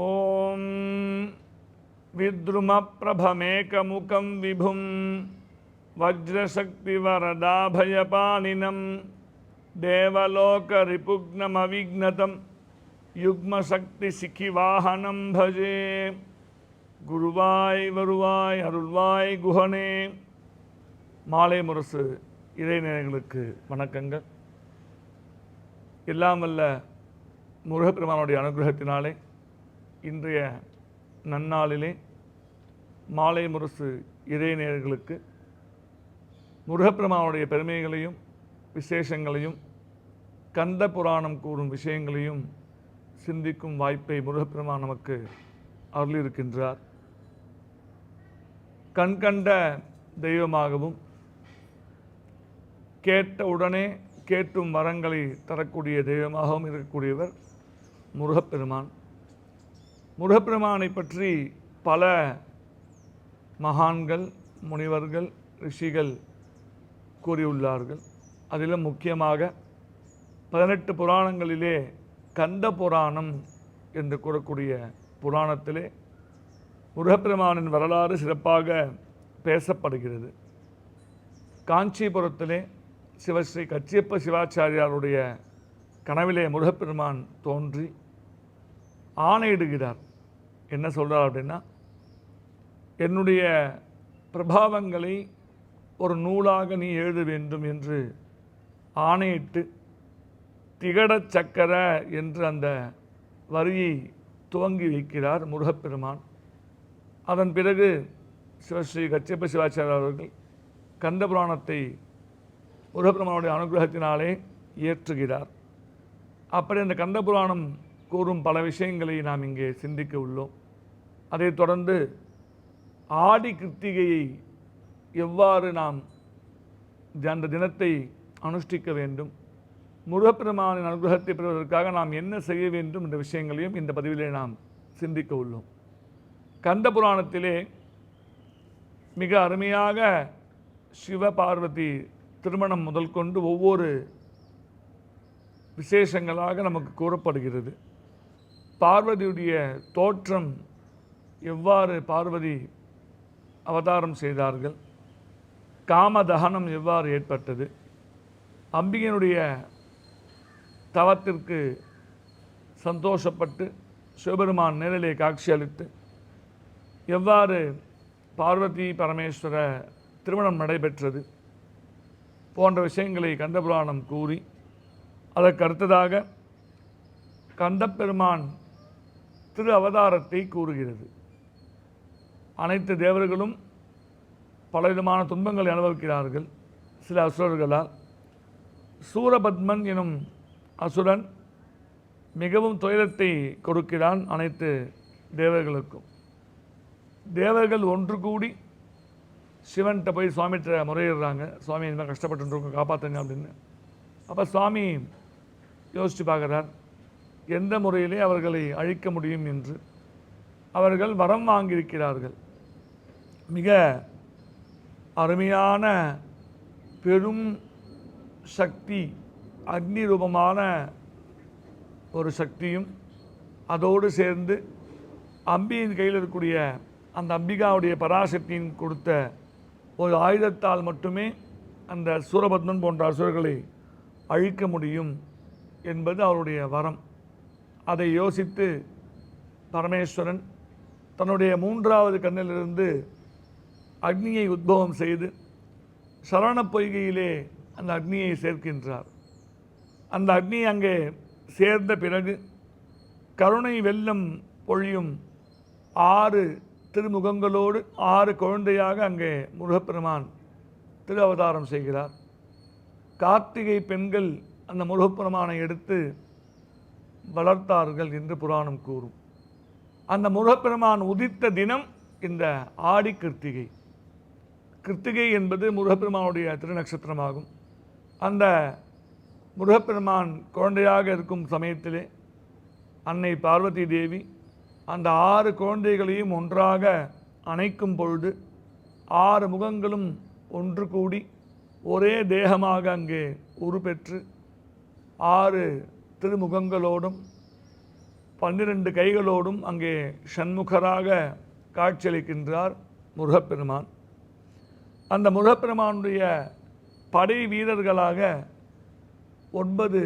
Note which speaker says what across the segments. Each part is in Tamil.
Speaker 1: ॐ विद्रुमप्रभमेकमुखं विभुं वज्रशक्तिवरदाभयपाणिनं देवलोकरिपुग्नमविघ्नतं युग्मशक्तिशिखिवाहनं भजे குருவாய் வருவாய் அருள்வாய் குஹனே மாலை முரசு இறைநேயர்களுக்கு வணக்கங்கள் எல்லாம் வல்ல முருகப்பெருமானுடைய அனுகிரகத்தினாலே இன்றைய நன்னாளிலே மாலை முரசு இறைநேயர்களுக்கு முருகப்பெருமானுடைய பெருமைகளையும் விசேஷங்களையும் கந்த புராணம் கூறும் விஷயங்களையும் சிந்திக்கும் வாய்ப்பை முருகப்பெருமான் நமக்கு அருளியிருக்கின்றார். கண்கண்ட தெய்வமாகவும் கேட்ட உடனே கேட்டும் வரங்களை தரக்கூடிய தெய்வமாகவும் இருக்கக்கூடியவர் முருகப்பெருமான். முருகப்பெருமானை பற்றி பல மகான்கள் முனிவர்கள் ரிஷிகள் கூறியுள்ளார்கள். அதிலும் முக்கியமாக பதினெட்டு புராணங்களிலே கந்த புராணம் என்று கூறக்கூடிய புராணத்திலே முருகப்பெருமானின் வரலாறு சிறப்பாக பேசப்படுகிறது. காஞ்சிபுரத்திலே சிவஸ்ரீ கச்சியப்ப சிவாச்சாரியாருடைய கனவிலே முருகப்பெருமான் தோன்றி ஆணையிடுகிறார். என்ன சொல்கிறார் அப்படின்னா என்னுடைய பிரபாவங்களை ஒரு நூலாக நீ எழுத வேண்டும் என்று ஆணையிட்டு திகட சக்கர என்று அந்த வரியை துவங்கி வைக்கிறார் முருகப்பெருமான். அதன் பிறகு சிவஸ்ரீ கச்சியப்ப சிவாச்சாரியர் அவர்கள் கந்தபுராணத்தை முருகப்பெருமானுடைய அனுகிரகத்தினாலே இயற்றுகிறார். அப்படி அந்த கந்தபுராணம் கூறும் பல விஷயங்களை நாம் இங்கே சிந்திக்க உள்ளோம். அதைத் தொடர்ந்து ஆடி கிருத்திகையை எவ்வாறு நாம் அந்த தினத்தை அனுஷ்டிக்க வேண்டும் முருகப்பெருமானின் அனுகிரகத்தை பெறுவதற்காக நாம் என்ன செய்ய வேண்டும் என்ற விஷயங்களையும் இந்த பதிவிலே நாம் சிந்திக்க உள்ளோம். கந்த புராணத்திலே மிக அருமையாக சிவ பார்வதி திருமணம் முதல் கொண்டு ஒவ்வொரு விசேஷங்களாக நமக்கு கூறப்படுகிறது. பார்வதியுடைய தோற்றம் எவ்வாறு பார்வதி அவதாரம் செய்தார்கள்? காமதகனம் எவ்வாறு ஏற்பட்டது? அம்பிகையினுடைய தவத்திற்கு சந்தோஷப்பட்டு சிவபெருமான் நேரிலே காட்சி அளித்து எவ்வாறு பார்வதி பரமேஸ்வர திருமணம் நடைபெற்றது போன்ற விஷயங்களை கந்தபுராணம் கூறி அதற்கு அடுத்ததாக கந்தப்பெருமான் திரு அவதாரத்தை கூறுகிறது. அனைத்து தேவர்களும் பலவிதமான துன்பங்களை அனுபவிக்கிறார்கள். சில அசுரர்களால். சூரபத்மன் எனும் அசுரன் மிகவும் துயரத்தை கொடுக்கிறான் அனைத்து தேவர்களுக்கும். தேவர்கள் ஒன்று கூடி சிவன்கிட்ட போய் சுவாமிகிட்ட முறையிடுறாங்க. சுவாமி இந்த மாதிரி கஷ்டப்பட்டுருக்கோம் காப்பாற்றுங்க அப்படின்னு. அப்போ சுவாமி யோசித்து பார்க்குறார். எந்த முறையிலே அவர்களை அழிக்க முடியும் என்று. அவர்கள் வரம் வாங்கியிருக்கிறார்கள். மிக அருமையான பெரும் சக்தி அக்னி ரூபமான ஒரு சக்தியும் அதோடு சேர்ந்து அம்பியின் கையில் இருக்கக்கூடிய அந்த அம்பிகாவுடைய பராசக்தியின் கொடுத்த ஒரு ஆயுதத்தால் மட்டுமே அந்த சூரபத்மன் போன்ற அசுரர்களை அழிக்க முடியும் என்பது அவருடைய வரம். அதை யோசித்து பரமேஸ்வரன் தன்னுடைய மூன்றாவது கண்ணிலிருந்து அக்னியை உத்பவம் செய்து சரவண பொய்கையிலே அந்த அக்னியை சேர்க்கின்றார். அந்த அக்னி அங்கே சேர்ந்த பிறகு கருணை வெள்ளம் பொழியும் ஆறு திருமுகங்களோடு ஆறு குழந்தையாக அங்கே முருகப்பெருமான் திரு அவதாரம் செய்கிறார். கார்த்திகை பெண்கள் அந்த முருகப்பெருமானை எடுத்து வளர்த்தார்கள் என்று புராணம் கூறும். அந்த முருகப்பெருமான் உதித்த தினம் இந்த ஆடி கிருத்திகை. கிருத்திகை என்பது முருகப்பெருமானுடைய திருநக்ஷத்திரமாகும். அந்த முருகப்பெருமான் குழந்தையாக இருக்கும் சமயத்திலே அன்னை பார்வதி தேவி அந்த ஆறு குழந்தைகளையும் ஒன்றாக அணைக்கும் பொழுது ஆறு முகங்களும் ஒன்று கூடி ஒரே தேகமாக அங்கே உருப்பெற்று ஆறு திருமுகங்களோடும் பன்னிரண்டு கைகளோடும் அங்கே ஷண்முகராக காட்சியளிக்கின்றார் முருகப்பெருமான். அந்த முருகப்பெருமானுடைய படை வீரர்களாக ஒன்பது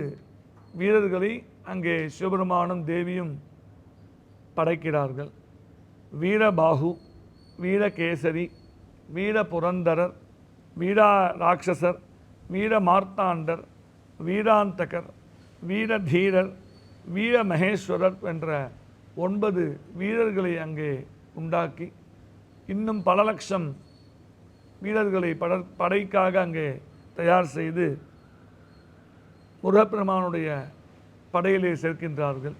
Speaker 1: வீரர்களை அங்கே சிவபெருமானும் தேவியும் படைக்கிறார்கள். வீரபாகு வீரகேசரி வீர புரந்தரர் வீரா ராட்சசர் வீர மார்த்தாண்டர் வீராந்தகர் வீரதீரர் வீர மகேஸ்வரர் என்ற ஒன்பது வீரர்களை அங்கே உண்டாக்கி இன்னும் பல லட்சம் வீரர்களை பட படைக்காக அங்கே தயார் செய்து முருகப்பெருமானுடைய படையிலே சேர்க்கின்றார்கள்.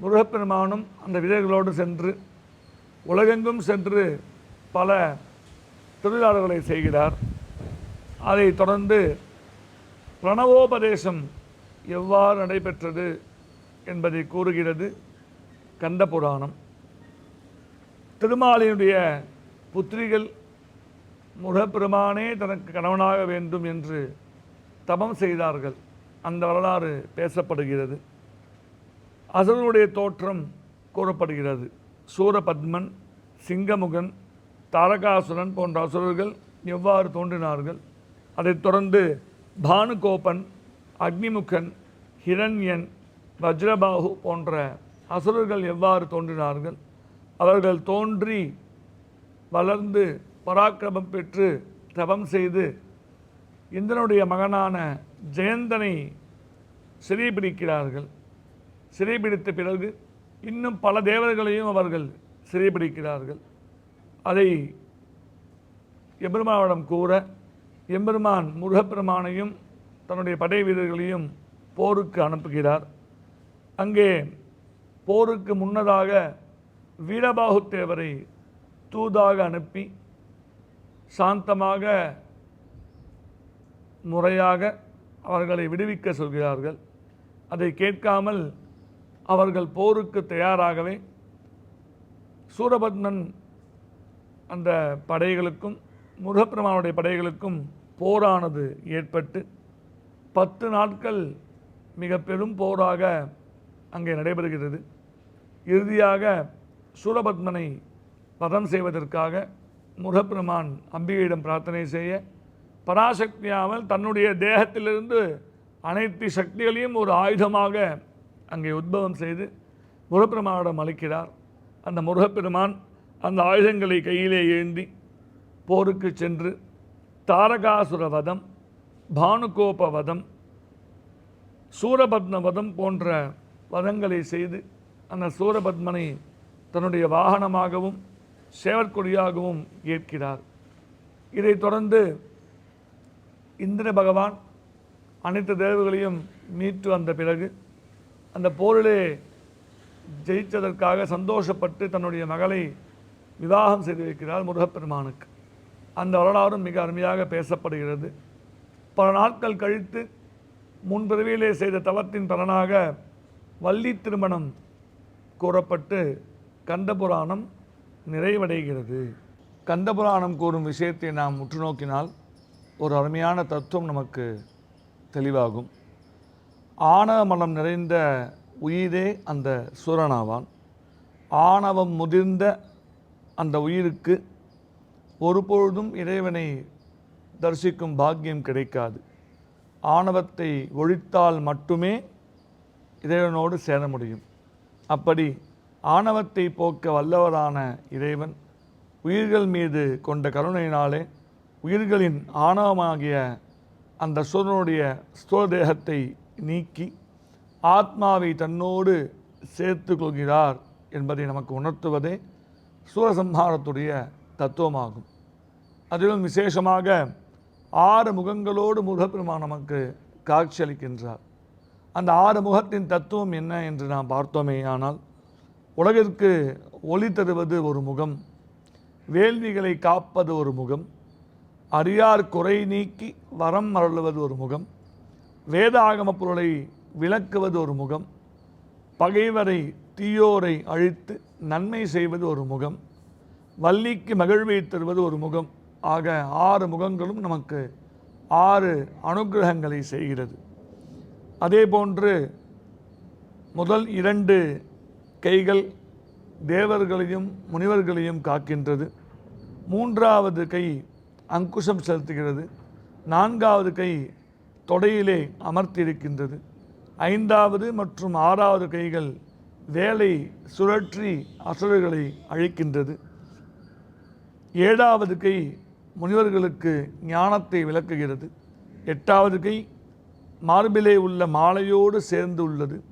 Speaker 1: முருகப்பெருமானும் அந்த வீரர்களோடு சென்று உலகெங்கும் சென்று பல தொழிலாளர்களை செய்கிறார். அதை தொடர்ந்து பிரணவோபதேசம் எவ்வாறு நடைபெற்றது என்பதை கூறுகிறது கந்த புராணம். திருமாலினுடைய புத்திரிகள் முருகப்பெருமானே தனக்கு கணவனாக வேண்டும் என்று தபம் செய்தார்கள். அந்த வரலாறு பேசப்படுகிறது. அசுரனுடைய தோற்றம் கூறப்படுகிறது. சூரபத்மன் சிங்கமுகன் தாரகாசுரன் போன்ற அசுரர்கள் எவ்வாறு தோன்றினார்கள்? அதைத் தொடர்ந்து பானுகோபன் அக்னிமுகன் ஹிரண்யன் வஜ்ரபாகு போன்ற அசுரர்கள் எவ்வாறு தோன்றினார்கள்? அவர்கள் தோன்றி வளர்ந்து பராக்கிரமம் பெற்று தபம் செய்து இந்திரனுடைய மகனான ஜெயந்தனை சிறைபிடிக்கிறார்கள். சிறைபிடித்த பிறகு இன்னும் பல தேவர்களையும் அவர்கள் சிறைபிடிக்கிறார்கள். அதை எம்பெருமானிடம் கூற எம்பெருமான் முருகப்பெருமானையும் தன்னுடைய படை வீரர்களையும் போருக்கு அனுப்புகிறார். அங்கே போருக்கு முன்னதாக வீரபாகுத்தேவரை தூதாக அனுப்பி சாந்தமாக முறையாக அவர்களை விடுவிக்க சொல்கிறார்கள். அதை கேட்காமல் அவர்கள் போருக்கு தயாராகவே சூரபத்மன் அந்த படைகளுக்கும் முருகப்பெருமானுடைய படைகளுக்கும் போரானது ஏற்பட்டு பத்து நாட்கள் மிக பெரும் போராக அங்கே நடைபெறுகிறது. இறுதியாக சூரபத்மனை வதம் செய்வதற்காக முருகப்பெருமான் அம்பிகையிடம் பிரார்த்தனை செய்ய பராசக்தியாமல் தன்னுடைய தேகத்திலிருந்து அனைத்து சக்திகளையும் ஒரு ஆயுதமாக அங்கே உத்பவம் செய்து முருகப்பெருமானிடம் அளிக்கிறார். அந்த முருகப்பெருமான் அந்த ஆயுதங்களை கையிலே ஏந்தி போருக்கு சென்று தாரகாசுர வதம் பானுகோப வதம் சூரபத்ம வதம் போன்ற வதங்களை செய்து அந்த சூரபத்மனை தன்னுடைய வாகனமாகவும் சேவற்கொடியாகவும் ஏற்கிறார். இதைத் தொடர்ந்து இந்திர பகவான் அனைத்து தேவர்களையும் மீட்டு வந்த பிறகு அந்த போரிலே ஜெயித்ததற்காக சந்தோஷப்பட்டு தன்னுடைய மகளை விவாகம் செய்து வைக்கிறார் முருகப்பெருமானுக்கு. அந்த வரலாறும் மிக அருமையாக பேசப்படுகிறது. பல நாட்கள் கழித்து முன்பிறவியிலே செய்த தவத்தின் பலனாக வள்ளி திருமணம் கூறப்பட்டு கந்தபுராணம் நிறைவடைகிறது. கந்தபுராணம் கூறும் விஷயத்தை நாம் உற்று நோக்கினால் ஒரு அருமையான தத்துவம் நமக்கு தெளிவாகும். ஆணவ மனம் நிறைந்த உயிரே அந்த சூரனாவான். ஆணவம் முதிர்ந்த அந்த உயிருக்கு ஒருபொழுதும் இறைவனை தரிசிக்கும் பாக்கியம் கிடைக்காது. ஆணவத்தை ஒழித்தால் மட்டுமே இறைவனோடு சேர முடியும். அப்படி ஆணவத்தை போக்க வல்லவரான இறைவன் உயிர்கள் மீது கொண்ட கருணையினாலே உயிர்களின் ஆணவமாகிய அந்த சூரனுடைய ஸ்தூல தேகத்தை நீக்கி ஆத்மாவை தன்னோடு சேர்த்து கொள்கிறார் என்பதை நமக்கு உணர்த்துவதே சூரசம்ஹாரத்துடைய தத்துவமாகும். அதிலும் விசேஷமாக ஆறு முகங்களோடு முருகப்பெருமான் நமக்கு காட்சியளிக்கின்றார். அந்த ஆறு முகத்தின் தத்துவம் என்ன என்று நாம் பார்த்தோமே ஆனால் உலகிற்கு ஒளி தருவது ஒரு முகம் வேள்விகளை காப்பது ஒரு முகம் அறியார் குறை நீக்கி வரம் மரளுவது ஒரு முகம் வேத ஆகம பொருளை விளக்குவது ஒரு முகம் பகைவரை தீயோரை அழித்து நன்மை செய்வது ஒரு முகம் வள்ளிக்கு மகிழ்வை தருவது ஒரு முகம் ஆக ஆறு முகங்களும் நமக்கு ஆறு அனுக்கிரகங்களை செய்கிறது. அதே போன்று முதல் இரண்டு கைகள் தேவர்களையும் முனிவர்களையும் காக்கின்றது. மூன்றாவது கை அங்குஷம் செலுத்துகிறது. நான்காவது கை தொடையிலே அமர்த்தியிருக்கின்றது. ஐந்தாவது மற்றும் ஆறாவது கைகள் வேலை சுழற்றி அசுரர்களை அழிக்கின்றது. ஏழாவது கை முனிவர்களுக்கு ஞானத்தை விளக்குகிறது. எட்டாவது கை மார்பிலே உள்ள மாலையோடு சேர்ந்து உள்ளது.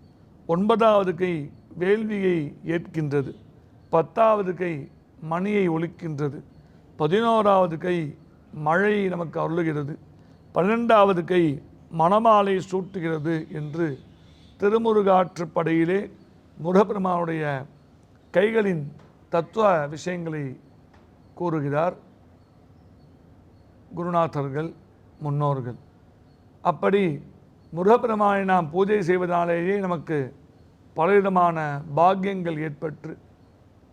Speaker 1: ஒன்பதாவது கை வேள்வியை ஏற்கின்றது. பத்தாவது கை மணியை ஒழிக்கின்றது. பதினோராவது கை மழையை நமக்கு அருளுகிறது. பன்னிரெண்டாவது கை மணமாலை சூட்டுகிறது என்று திருமுருகாற்றுப்படையிலே முருகப்பெருமானுடைய கைகளின் தத்துவ விஷயங்களை கூறுகிறார். குருநாதர்கள் முன்னோர்கள். அப்படி முருகப்பெருமானை நாம் பூஜை செய்வதாலேயே நமக்கு பலவிதமான பாக்கியங்கள் ஏற்பட்டு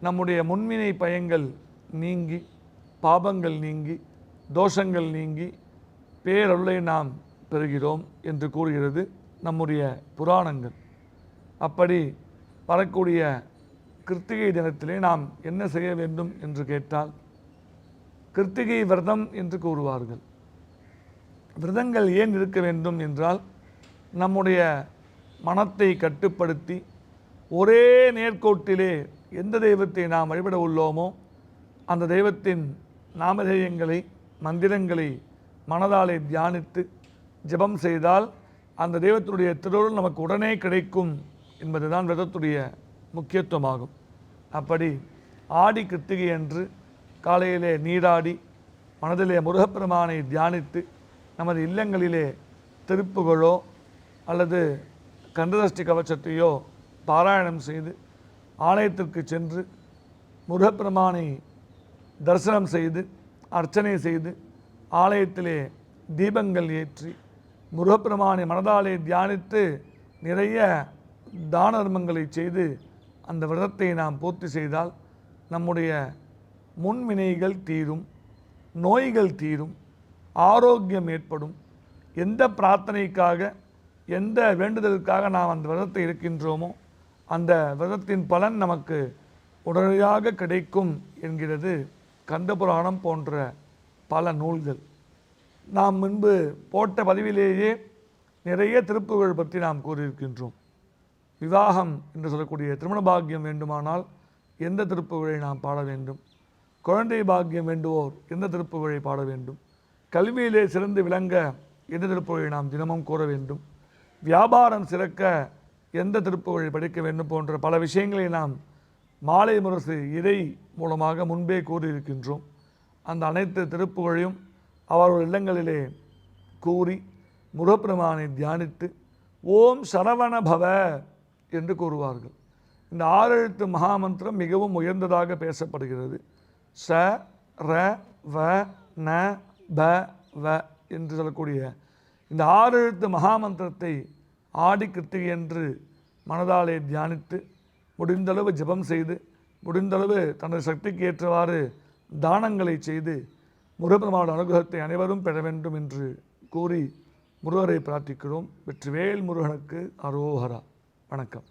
Speaker 1: நம்முடைய முன்வினை பயங்கள் நீங்கி பாபங்கள் நீங்கி தோஷங்கள் நீங்கி பேரருளை நாம் பெறுகிறோம் என்று கூறுகிறது நம்முடைய புராணங்கள். அப்படி வரக்கூடிய கிருத்திகை தினத்திலே நாம் என்ன செய்ய வேண்டும் என்று கேட்டால் கிருத்திகை விரதம் என்று கூறுவார்கள். விரதங்கள் ஏன் இருக்க வேண்டும் என்றால் நம்முடைய மனத்தை கட்டுப்படுத்தி ஒரே நேர்கோட்டிலே எந்த தெய்வத்தை நாம் வழிபட உள்ளோமோ அந்த தெய்வத்தின் நாமதேயங்களை மந்திரங்களை மனதாலே தியானித்து ஜெபம் செய்தால் அந்த தெய்வத்தினுடைய திருவுருள் நமக்கு உடனே கிடைக்கும் என்பதுதான் விரதத்துடைய முக்கியத்துவமாகும். அப்படி ஆடி கிருத்திகை அன்று காலையிலே நீராடி மனதிலே முருகப்பெருமானை தியானித்து நமது இல்லங்களிலே திருப்புகழோ அல்லது கந்ததஷ்டி கவச்சத்தையோ பாராயணம் செய்து ஆலயத்திற்கு சென்று முருகப்பெருமானை தரிசனம் செய்து அர்ச்சனை செய்து ஆலயத்திலே தீபங்கள் ஏற்றி முருகப்பெருமானை மனதாலே தியானித்து நிறைய தான தர்மங்களை செய்து அந்த விரதத்தை நாம் பூர்த்தி செய்தால் நம்முடைய முன்வினைகள் தீரும் நோய்கள் தீரும் ஆரோக்கியம் ஏற்படும். எந்த பிரார்த்தனைக்காக எந்த வேண்டுதலுக்காக நாம் அந்த விரதத்தை இருக்கின்றோமோ அந்த விரதத்தின் பலன் நமக்கு உடனடியாக கிடைக்கும் என்கிறது கந்தபுராணம் போன்ற பல நூல்கள். நாம் முன்பு போட்ட பதிவிலேயே நிறைய திருப்புகள் பற்றி நாம் கூறியிருக்கின்றோம். விவாகம் என்று சொல்லக்கூடிய திருமண பாக்கியம் வேண்டுமானால் எந்த திருப்புகளை நாம் பாட வேண்டும்? குழந்தை பாக்கியம் வேண்டுவோர் எந்த திருப்புகழை பாட வேண்டும். கல்வியிலே சிறந்து விளங்க எந்த திருப்புகழை நாம் தினமும் கூற வேண்டும். வியாபாரம் சிறக்க எந்த திருப்புகழை படிக்க வேண்டும் போன்ற பல விஷயங்களை நாம் மாலை முரசு இறை மூலமாக முன்பே கூறியிருக்கின்றோம். அந்த அனைத்து திருப்புகழையும் அவர்கள் இல்லங்களிலே கூறி முருகப்பெருமானை தியானித்து ஓம் சரவண பவ என்று கூறுவார்கள். இந்த ஆறெழுத்து மகாமந்திரம் மிகவும் உயர்ந்ததாக பேசப்படுகிறது. ச ர வ ந ப வ என்று சொல்லக்கூடிய இந்த ஆறு எழுத்து மகாமந்திரத்தை ஆடி கிருத்திகை என்று மனதாலே தியானித்து முடிந்தளவு ஜெபம் செய்து முடிந்தளவு தனது சக்திக்கு ஏற்றவாறு தானங்களை செய்து முருகப்பெருமானோட அனுகிரகத்தை அனைவரும் பெற வேண்டும் என்று கூறி முருகரை பிரார்த்திக்கிறோம். வெற்றிவேல் முருகனுக்கு அரோகரா வணக்கம்.